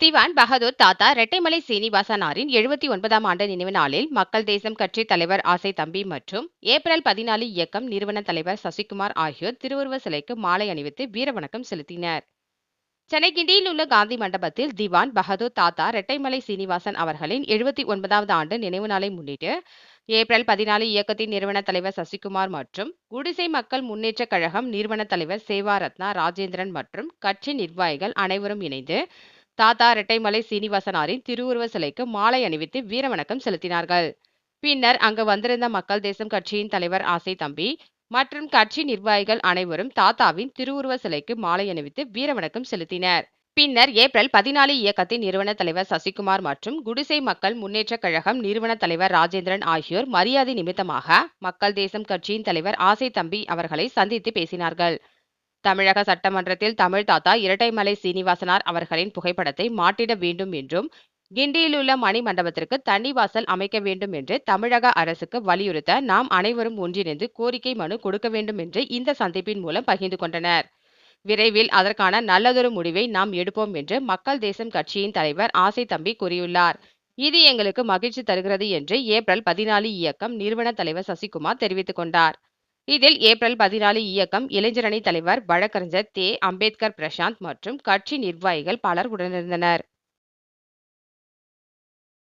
திவான் பகதூர் தாத்தா ரெட்டைமலை சீனிவாசனாரின் எழுபத்தி ஒன்பதாம் ஆண்டு நினைவு நாளில் மக்கள் தேசம் கட்சி தலைவர் ஆசை தம்பி மற்றும் ஏப்ரல் பதினாலு இயக்கம் நிறுவன தலைவர் சசிகுமார் ஆகியோர் திருவுருவ சிலைக்கு மாலை அணிவித்து வீரவணக்கம் செலுத்தினர். சென்னை கிண்டியில் உள்ள காந்தி மண்டபத்தில் திவான் பகதூர் தாத்தா ரெட்டைமலை சீனிவாசன் அவர்களின் எழுபத்தி ஒன்பதாவது ஆண்டு நினைவு நாளை முன்னிட்டு ஏப்ரல் பதினாலு இயக்கத்தின் நிறுவன தலைவர் சசிகுமார் மற்றும் குடிசை மக்கள் முன்னேற்ற கழகம் நிறுவன தலைவர் சேவா ரத்னா ராஜேந்திரன் மற்றும் கட்சி நிர்வாகிகள் அனைவரும் இணைந்து தாத்தா ரெட்டைமலை சீனிவாசனாரின் திருவுருவ சிலைக்கு மாலை அணிவித்து வீரவணக்கம் செலுத்தினார்கள். பின்னர் அங்கு வந்திருந்த மக்கள் தேசம் கட்சியின் தலைவர் ஆசை தம்பி மற்றும் கட்சி நிர்வாகிகள் அனைவரும் தாத்தாவின் திருவுருவ சிலைக்கு மாலை அணிவித்து வீரவணக்கம் செலுத்தினர். பின்னர் ஏப்ரல் பதினாலு இயக்கத்தின் நிறுவன தலைவர் சசிகுமார் மற்றும் குடிசை மக்கள் முன்னேற்ற கழகம் நிறுவன தலைவர் ராஜேந்திரன் ஆகியோர் மரியாதை நிமித்தமாக மக்கள் தேசம் கட்சியின் தலைவர் ஆசை தம்பி அவர்களை சந்தித்து பேசினார்கள். தமிழக சட்டமன்றத்தில் தமிழ் தாத்தா இரட்டைமலை சீனிவாசனார் அவர்களின் புகைப்படத்தை மாட்டிட வேண்டும் என்றும் கிண்டியிலுள்ள மணி மண்டபத்திற்கு தண்ணி வாசல் அமைக்க வேண்டும் என்று தமிழக அரசுக்கு வலியுறுத்த நாம் அனைவரும் ஒன்றிணைந்து கோரிக்கை மனு கொடுக்க வேண்டும் என்று இந்த சந்திப்பின் மூலம் பகிர்ந்து கொண்டனர். விரைவில் அதற்கான நல்லதொரு முடிவை நாம் எடுப்போம் என்று மக்கள் தேசம் கட்சியின் தலைவர் ஆசை தம்பி கூறியுள்ளார். இது எங்களுக்கு மகிழ்ச்சி தருகிறது என்று ஏப்ரல் பதினாலு இயக்கம் நிறுவன தலைவர் சசிகுமார் தெரிவித்துக் கொண்டார். இதில் ஏப்ரல் பதினாலு இயக்கம் இளைஞரணி தலைவர் வழக்கறிஞர் தே. அம்பேத்கர் பிரசாந்த் மற்றும் கட்சி நிர்வாகிகள் பலர் உடனிருந்தனர்.